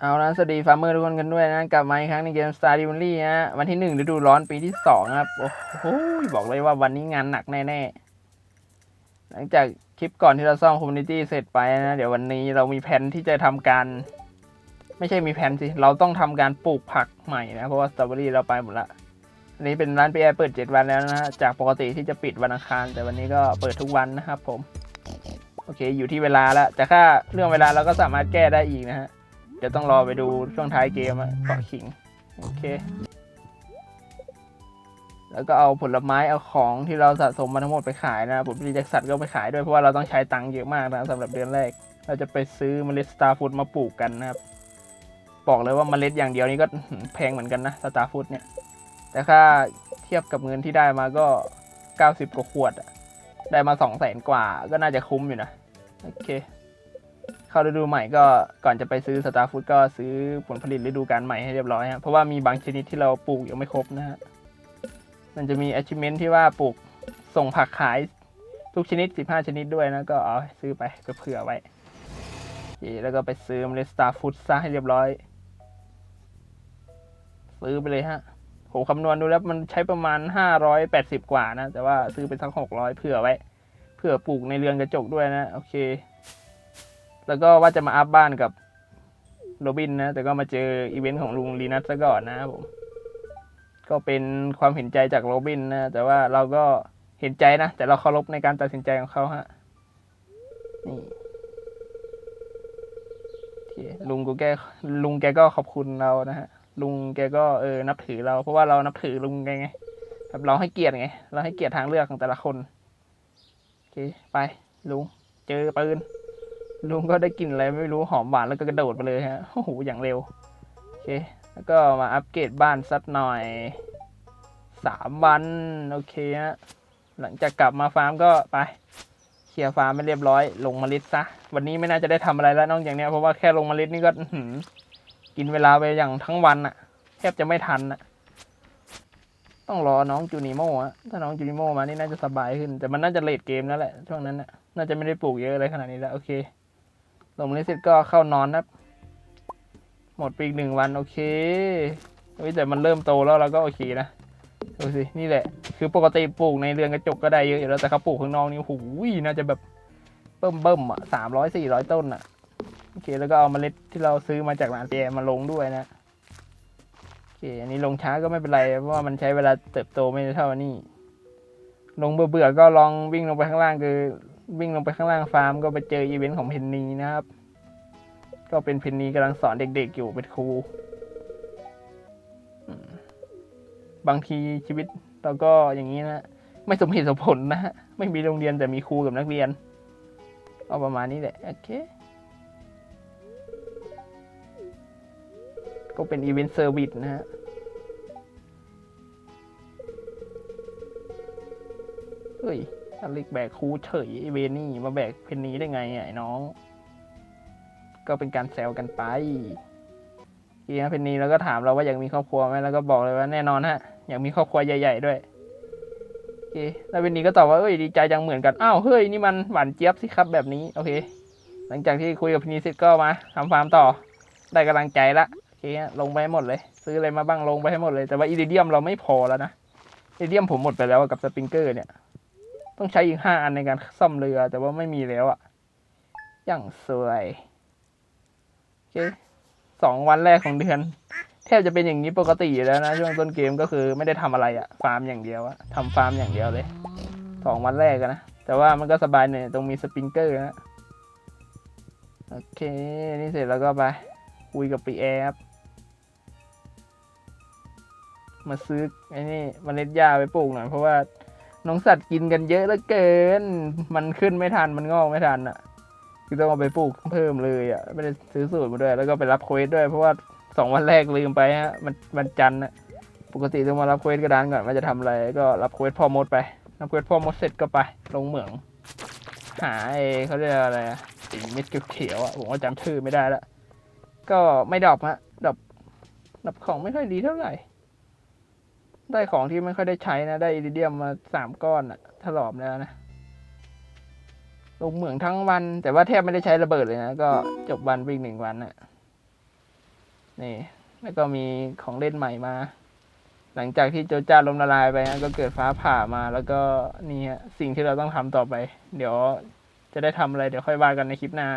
เอาละสวัสดีฟาร์มเมอร์ทุกคนกันด้วยนะ กลับมาอีกครั้งในเกม Star d i v a l r y ฮะวันที่หนึ่งฤดูร้อนปีที่สองครับ โอ้โห บอกเลยว่าวันนี้งานหนักแน่ๆ หลังจากคลิปก่อนที่เราซ่อมคอมมูนิตี้เสร็จไปนะ เดี๋ยววันนี้เรามีแผนที่จะทำการ ไม่ใช่มีแผนสิ เราต้องทำการปลูกผักใหม่นะ เพราะว่าสตรอเบอรี่เราไปหมดละอันนี้เป็นร้านปีแอร์เปิดเจ็ดวันแล้วนะฮะจากปกติที่จะปิดวันอังคาร แต่วันนี้ก็เปิดทุกวันนะครับผม โอเค อยู่ที่เวลาแล้วแต่ถ้าเรื่องเวลาเราก็สามารถแก้ได้อีกนะฮะ ดี๋ยวต้องรอไปดูช่วงท้ายเกมอะเกาะขิง โอเค แล้วก็เอาผลไม้เอาของที่เราสะสมมาทั้งหมดไปขายนะผลผลิตจากสัตว์ก็ไปขายด้วยเพราะว่าเราต้องใช้ตังค์เยอะมากนะสำหรับเดือนแรก เราจะไปซื้อเมล็ดสตาร์ฟูดมาปลูกกันนะครับ บอกเลยว่าเมล็ดอย่างเดียวนี่ก็แพงเหมือนกันนะสตาร์ฟูดเนี่ย แต่ค่าเทียบกับเงินที่ได้มาก็ 90 กว่าขวดได้มา2 0 0แสนกว่า ก็น่าจะคุ้มอยู่นะ โอเค เข้าฤดูใหม่ก็ก่อนจะไปซื้อสตาร์ฟูดก็ซื้อผลผลิตฤดูกาลใหม่ให้เรียบร้อยฮะเพราะว่ามีบางชนิดที่เราปลูกยังไม่ครบนะฮะมันจะมี achievement ที่ว่าปลูกส่งผักขายทุกชนิด 15 ชนิดด้วยนะ ก็เอาซื้อไปเผื่อไว้โอเคแล้วก็ไปซื้อเมล็ดสตาร์ฟูดซะให้เรียบร้อย ซื้อไปเลยฮะผมคำนวณดูแล้วมันใช้ประมาณ 580 กว่านะ แต่ว่าซื้อไปสัก600 เผื่อไว้ เผื่อปลูกในเรือนกระจกด้วยนะ โอเค แล้วก็ว่าจะมาอัพบ้านกับโรบินนะ แต่ก็มาเจออีเวนต์ของลุงลีนัสซะก่อนนะครับผม ก็เป็นความเห็นใจจากโรบินนะ แต่ว่าเราก็เห็นใจนะ แต่เราเคารพในการตัดสินใจของเขาฮะ นี่ลุงกูแกลุงแกก็ขอบคุณเรานะฮะ ลุงแกก็เออนับถือเรา เพราะว่าเรานับถือลุงแกไงแบบเราให้เกียรติไง เราให้เกียรติทางเลือกของแต่ละคน โอเค ไป ลุง เจอปืน ลุงก็ได้กลิ่นอะไรไม่รู้หอมหวานแล้วก็กระโดดไปเลยฮะโอ้โหอย่างเร็วโอเคแล้วก็มาอัปเกรดบ้านสักหน่อยสามวันโอเคฮะหลังจากกลับมาฟาร์มก็ไปเคลียร์ฟาร์มไม่เรียบร้อย ลงเมล็ดซะวันนี้ไม่น่าจะได้ทำอะไรแล้วนอกจากนี้เพราะว่าแค่ลงเมล็ดนี่ก็กินเวลาไปอย่างทั้งวันอะแทบจะไม่ทันอะต้องรอน้องจูนิโม่อะถ้าน้องจูนิโม่มานี่น่าจะสบายขึ้น แต่มันน่าจะเลดเกมแล้วแหละช่วงนั้นอะน่าจะไม่ได้ปลูกเยอะอะไรขนาดนี้แล้วโอเค ลงเมล็ดเสร็จก็เข้านอนนะครับ หมดไปอีกหนึ่งวันโอเคเฮ้ยแต่มันเริ่มโตแล้วเราก็โอเคนะดูสินี่แหละ คือปกติปลูกในเรือนกระจกก็ได้เยอะอยู่แล้วแต่เขาปลูกข้างนอกนี่หูยน่าจะแบบเบิ่มเบิ่มๆอะสามร้อยสี่ร้อยต้นอะโอเคแล้วก็เอาเมล็ดที่เราซื้อมาจากร้านเตียมาลงด้วยนะโอเคอันนี้ลงช้าก็ไม่เป็นไรเพราะว่ามันใช้เวลาเติบโตไม่เท่านี้ ลงเบื่อๆก็ลองวิ่งลงไปข้างล่างคือ วิ่งลงไปข้างล่างฟาร์มก็ไปเจออีเวนต์ของเพนนีนะครับ ก็เป็นเพนนีกำลังสอนเด็กๆอยู่เป็นครูบางทีชีวิตเราก็อย่างนี้นะไม่สมเหตุสมผลนะฮะไม่มีโรงเรียนแต่มีครูกับนักเรียนก็ประมาณนี้แหละโอเคก็เป็นอีเวนต์เซอร์วิสนะฮะเฮ้ย อลิกแบกครูเฉยไอเวนี่มาแบกเพนนีได้ไงไอ้น้อง ก็เป็นการแซวกันไปทีนี้เพนนีแล้วก็ถามเราว่าอยากมีครอบครัวไหมแล้วก็บอกเลยว่าแน่นอนฮะอยากมีครอบครัวใหญ่ ๆ ด้วยโอเคแล้วเพนนีก็ตอบว่าเอ้ยดีใจจังเหมือนกันอ้าวเฮ้ยนี่มันหวานเจี๊ยบสิครับแบบนี้โอเค หลังจากที่คุยกับเพนนีเสร็จก็มาทำฟาร์มต่อ ได้กำลังใจละโอเคฮะลงไปให้หมดเลย ซื้ออะไรมาบ้างลงไปให้หมดเลยแต่ว่าอีเดียมเราไม่พอแล้วนะอีเดียมผมหมดไปแล้วกับสปริงเกอร์เนี่ย ต้องใช้อีกห้าอันในการซ่อมเรือ แต่ว่าไม่มีแล้วอะ่ะอย่างสวยโอเคสองวันแรกของเดือน แทบจะเป็นอย่างนี้ปกติอยู่แล้วนะ ช่วงต้นเกมก็คือไม่ได้ทำอะไรอะ่ะฟาร์มอย่างเดียวอะทำฟาร์มอย่างเดียวเลยสองวันแรกนะแต่ว่ามันก็สบายเนี่ยตรงมีสปริงเกอร์นะโอเค นี่เสร็จแล้วก็ไปคุยกับปีแอร์มาซื้อไอ้นี่เมล็ดหญ้าไปปลูกหน่อยเพราะว่า น้องสัตว์กินกันเยอะเหลือเกิน มันขึ้นไม่ทันมันงอกไม่ทันอะ คือต้องเอาไปปลูกเพิ่มเลยอะ ไม่ได้ซื้อสูตรมาด้วย แล้วก็ไปรับเควสด้วยเพราะว่าสองวันแรกลืมไปฮะ มันมันจันทร์อะปกติต้องมารับเควสกระดานก่อนว่าจะทำอะไร ก็รับเควสพ่อมดไปรับเควสพ่อมดเสร็จก็ไป ลงเหมือง หาไอ้เขาเรียกอะไรอะสิ่งเม็ดเขียวๆอะผมก็จำชื่อไม่ได้ละก็ไม่ดรอปฮะดรอปดรอปของไม่ค่อยดีเท่าไหร่ ได้ของที่ไม่ค่อยได้ใช้นะ ได้อิริเดียมมาสามก้อนอะถลอมแล้วนะ ลงเหมืองทั้งวัน แต่ว่าแทบไม่ได้ใช้ระเบิดเลยนะ ก็จบวันไปอีกหนึ่งวันอะนี่ แล้วก็มีของเล่นใหม่มา หลังจากที่โจจ้าล้มละลายไปนะก็เกิดฟ้าผ่ามา แล้วก็นี่ฮะสิ่งที่เราต้องทำต่อไป เดี๋ยวจะได้ทำอะไรเดี๋ยวค่อยว่ากันในคลิปหน้า